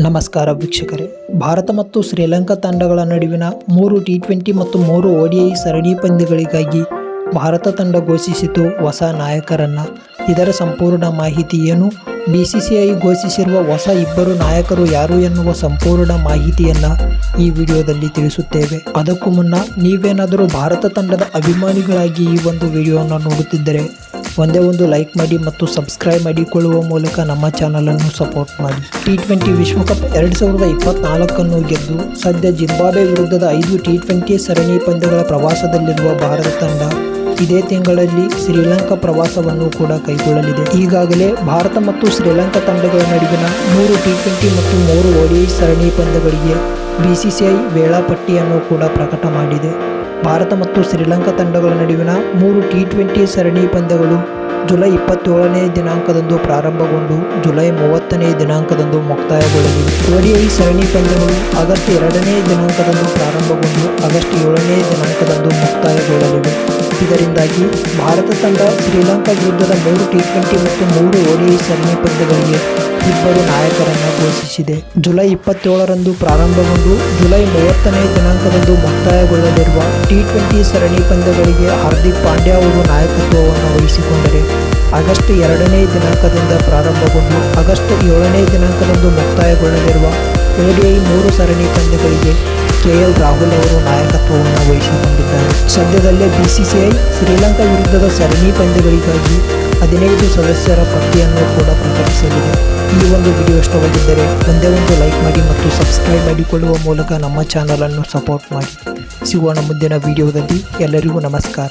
ನಮಸ್ಕಾರ ವೀಕ್ಷಕರೇ. ಭಾರತ ಮತ್ತು ಶ್ರೀಲಂಕಾ ತಂಡಗಳ ನಡುವಿನ ಮೂರು ಟಿ ಟ್ವೆಂಟಿ ಮತ್ತು ಮೂರು ಓಡಿಐ ಸರಣಿ ಪಂದ್ಯಗಳಿಗಾಗಿ ಭಾರತ ತಂಡ ಘೋಷಿಸಿತು ಹೊಸ ನಾಯಕರನ್ನು. ಇದರ ಸಂಪೂರ್ಣ ಮಾಹಿತಿ ಏನು? ಬಿ ಸಿ ಸಿ ಐ ಘೋಷಿಸಿರುವ ಹೊಸ ಇಬ್ಬರು ನಾಯಕರು ಯಾರು ಎನ್ನುವ ಸಂಪೂರ್ಣ ಮಾಹಿತಿಯನ್ನು ಈ ವಿಡಿಯೋದಲ್ಲಿ ತಿಳಿಸುತ್ತೇವೆ. ಅದಕ್ಕೂ ಮುನ್ನ ನೀವೇನಾದರೂ ಭಾರತ ತಂಡದ ಅಭಿಮಾನಿಗಳಾಗಿ ಈ ಒಂದು ವಿಡಿಯೋವನ್ನು ನೋಡುತ್ತಿದ್ದರೆ ಒಂದೇ ಒಂದು ಲೈಕ್ ಮಾಡಿ ಮತ್ತು ಸಬ್ಸ್ಕ್ರೈಬ್ ಮಾಡಿಕೊಳ್ಳುವ ಮೂಲಕ ನಮ್ಮ ಚಾನಲನ್ನು ಸಪೋರ್ಟ್ ಮಾಡಿ. ಟಿ ಟ್ವೆಂಟಿ ವಿಶ್ವಕಪ್ ಎರಡು ಸಾವಿರದ ಇಪ್ಪತ್ನಾಲ್ಕನ್ನು ಗೆದ್ದು ಸದ್ಯ ಜಿಂಬಾಬ್ವೆ ವಿರುದ್ಧದ ಐದು ಟಿ ಟ್ವೆಂಟಿ ಸರಣಿ ಪಂದ್ಯಗಳ ಪ್ರವಾಸದಲ್ಲಿರುವ ಭಾರತ ತಂಡ ಇದೇ ತಿಂಗಳಲ್ಲಿ ಶ್ರೀಲಂಕಾ ಪ್ರವಾಸವನ್ನು ಕೂಡ ಕೈಗೊಳ್ಳಲಿದೆ. ಈಗಾಗಲೇ ಭಾರತ ಮತ್ತು ಶ್ರೀಲಂಕಾ ತಂಡಗಳ ನಡುವಿನ ಮೂರು ಟಿ ಟ್ವೆಂಟಿ ಮತ್ತು ಮೂರು ಒಡಿಐ ಸರಣಿ ಪಂದ್ಯಗಳಿಗೆ ಬಿಸಿಸಿಐ ವೇಳಾಪಟ್ಟಿಯನ್ನು ಕೂಡ ಪ್ರಕಟ ಮಾಡಿದೆ. ಭಾರತ ಮತ್ತು ಶ್ರೀಲಂಕಾ ತಂಡಗಳ ನಡುವಿನ ಮೂರು ಟಿ ಟ್ವೆಂಟಿ ಸರಣಿ ಪಂದ್ಯಗಳು ಜುಲೈ ಇಪ್ಪತ್ತೇಳನೇ ದಿನಾಂಕದಂದು ಪ್ರಾರಂಭಗೊಂಡು ಜುಲೈ ಮೂವತ್ತನೇ ದಿನಾಂಕದಂದು ಮುಕ್ತಾಯಗೊಳ್ಳಲಿವೆ. ಓಡಿಐ ಸರಣಿ ಪಂದ್ಯಗಳು ಆಗಸ್ಟ್ ಎರಡನೇ ದಿನಾಂಕದಂದು ಪ್ರಾರಂಭಗೊಂಡು ಆಗಸ್ಟ್ ಏಳನೇ ದಿನಾಂಕದಂದು ಮುಕ್ತಾಯಗೊಳ್ಳಲಿವೆ. ಇದರಿಂದಾಗಿ ಭಾರತ ತಂಡ ಶ್ರೀಲಂಕಾ ವಿರುದ್ಧದ ಮೂರು ಟಿ ಟ್ವೆಂಟಿ ಮತ್ತು ಮೂರು ಓಡಿಐ ಸರಣಿ ಪಂದ್ಯಗಳಿಗೆ ಇಬ್ಬರು ನಾಯಕರನ್ನು ಘೋಷಿಸಿದೆ. ಜುಲೈ ಇಪ್ಪತ್ತೇಳರಂದು ಪ್ರಾರಂಭಗೊಂಡು ಜುಲೈ ಮೂವತ್ತನೇ ದಿನಾಂಕದಂದು ಮುಕ್ತಾಯಗೊಳ್ಳಲಿರುವ ಟಿ ಟ್ವೆಂಟಿ ಸರಣಿ ಪಂದ್ಯಗಳಿಗೆ ಹಾರ್ದಿಕ್ ಪಾಂಡ್ಯ ಅವರು ನಾಯಕತ್ವವನ್ನು ವಹಿಸಿಕೊಂಡರೆ ಆಗಸ್ಟ್ ಎರಡನೇ ದಿನಾಂಕದಿಂದ ಪ್ರಾರಂಭಗೊಂಡು ಆಗಸ್ಟ್ ಏಳನೇ ದಿನಾಂಕದಂದು ಮುಕ್ತಾಯಗೊಳ್ಳಲಿರುವ ಓಡಿಐ ಮೂರು ಸರಣಿ ಪಂದ್ಯಗಳಿಗೆ ಕೆ ಎಲ್ ರಾಹುಲ್ ಅವರು ನಾಯಕತ್ವವನ್ನು ವಹಿಸಿಕೊಂಡಿದ್ದಾರೆ. ಸದ್ಯದಲ್ಲೇ ಬಿಸಿಸಿಐ ಶ್ರೀಲಂಕಾ ವಿರುದ್ಧದ ಸರಣಿ ಪಂದ್ಯಗಳಿಗಾಗಿ ಹದಿನೈದು ಸದಸ್ಯರ ಪಟ್ಟಿಯನ್ನು ಕೂಡ ಪ್ರಕಟಿಸಲಿದೆ. ಈ ಒಂದು ವಿಡಿಯೋ ಇಷ್ಟವಾಗಿದ್ದರೆ ಒಂದೇ ಒಂದು ಲೈಕ್ ಮಾಡಿ ಮತ್ತು ಸಬ್ಸ್ಕ್ರೈಬ್ ಮಾಡಿಕೊಳ್ಳುವ ಮೂಲಕ ನಮ್ಮ ಚಾನಲನ್ನು ಸಪೋರ್ಟ್ ಮಾಡಿ. ಸಿಗೋಣ ಮುಂದಿನ ವಿಡಿಯೋದಲ್ಲಿ ಎಲ್ಲರಿಗೂ ನಮಸ್ಕಾರ.